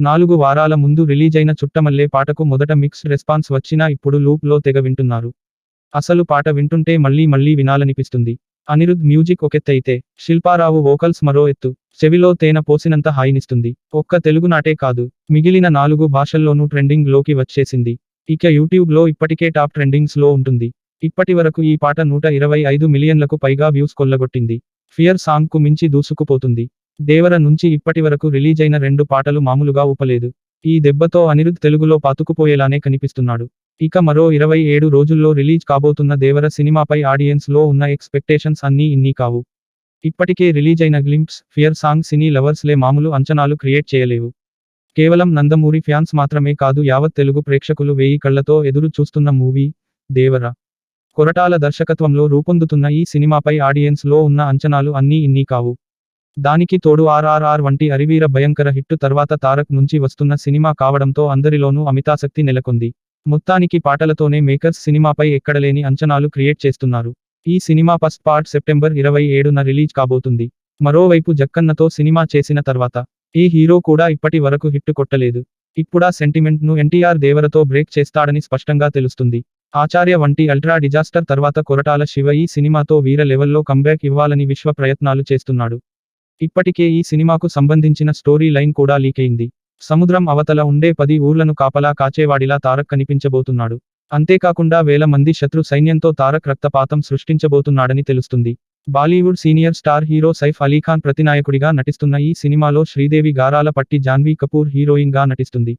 నాలుగు వారాల ముందు రిలీజైన చుట్టమల్లే పాటకు మొదట మిక్స్డ్ రెస్పాన్స్ వచ్చినా ఇప్పుడు లూప్లో తెగ వింటున్నారు. అసలు పాట వింటుంటే మళ్ళీ మళ్ళీ వినాలనిపిస్తుంది. అనిరుద్ మ్యూజిక్ ఒకెత్తైతే శిల్పారావు వోకల్స్ మరో ఎత్తు చెవిలో తేనె పోసినంత హాయినిస్తుంది. ఒక్క తెలుగునాటే కాదు మిగిలిన నాలుగు భాషల్లోనూ ట్రెండింగ్లోకి వచ్చేసింది. ఇక యూట్యూబ్లో ఇప్పటికే టాప్ ట్రెండింగ్స్లో ఉంటుంది. ఇప్పటి వరకు ఈ పాట నూట ఇరవై ఐదు మిలియన్లకు పైగా వ్యూస్ కొల్లగొట్టింది. ఫియర్ సాంగ్కు మించి దూసుకుపోతుంది. దేవర నుంచి ఇప్పటివరకు రిలీజైన రెండు పాటలు మామూలుగా ఊపలేదు. ఈ దెబ్బతో అనిరుద్ తెలుగులో పాతుకుపోయేలానే కనిపిస్తున్నాడు. ఇక మరో ఇరవై ఏడు రోజుల్లో రిలీజ్ కాబోతున్న దేవర సినిమాపై ఆడియన్స్లో ఉన్న ఎక్స్పెక్టేషన్స్ అన్నీ ఇన్ని కావు. ఇప్పటికే రిలీజైన glimpse fear song cine lovers లే మామూలు అంచనాలు క్రియేట్ చేయలేవు. కేవలం నందమూరి ఫ్యాన్స్ మాత్రమే కాదు యావత్ తెలుగు ప్రేక్షకులు వేయి కళ్ళతో ఎదురు చూస్తున్న మూవీ దేవర. కొరటాల దర్శకత్వంలో రూపొందుతున్న ఈ సినిమాపై ఆడియన్స్లో ఉన్న అంచనాలు అన్నీ ఇన్ని కావు. దానికి తోడు ఆర్ఆర్ఆర్ వంటి అరివీర భయంకర హిట్టు తర్వాత తారక్ నుంచి వస్తున్న సినిమా కావడంతో అందరిలోనూ అమితాసక్తి నెలకొంది. మొత్తానికి పాటలతోనే మేకర్స్ సినిమాపై ఎక్కడలేని అంచనాలు క్రియేట్ చేస్తున్నారు. ఈ సినిమా ఫస్ట్ పార్ట్ సెప్టెంబర్ ఇరవై ఏడున రిలీజ్ కాబోతుంది. మరోవైపు జక్కన్నతో సినిమా చేసిన తర్వాత ఏ హీరో కూడా ఇప్పటి వరకు హిట్టు కొట్టలేదు. ఇప్పుడా సెంటిమెంట్ను ఎన్టీఆర్ దేవరతో బ్రేక్ చేస్తాడని స్పష్టంగా తెలుస్తుంది. ఆచార్య వంటి అల్ట్రా డిజాస్టర్ తర్వాత కొరటాల శివ ఈ సినిమాతో వీర లెవెల్లో కంబ్యాక్ ఇవ్వాలని విశ్వ ప్రయత్నాలు చేస్తున్నాడు. ఇప్పటికే ఈ సినిమాకు సంబంధించిన స్టోరీ లైన్ కూడా లీకైంది సముద్రం అవతల ఉండే పది ఊర్లను కాపలా కాచేవాడిలా తారక్ కనిపించబోతున్నాడు. అంతేకాకుండా వేల మంది శత్రు సైన్యంతో తారక్ రక్తపాతం సృష్టించబోతున్నాడని తెలుస్తుంది. Bollywood senior star hero Saif Ali Khan ప్రతినాయకుడిగా నటిస్తున్న ఈ సినిమాలో శ్రీదేవి గారాల పట్టి జాన్వీ కపూర్ హీరోయిన్గా నటిస్తుంది.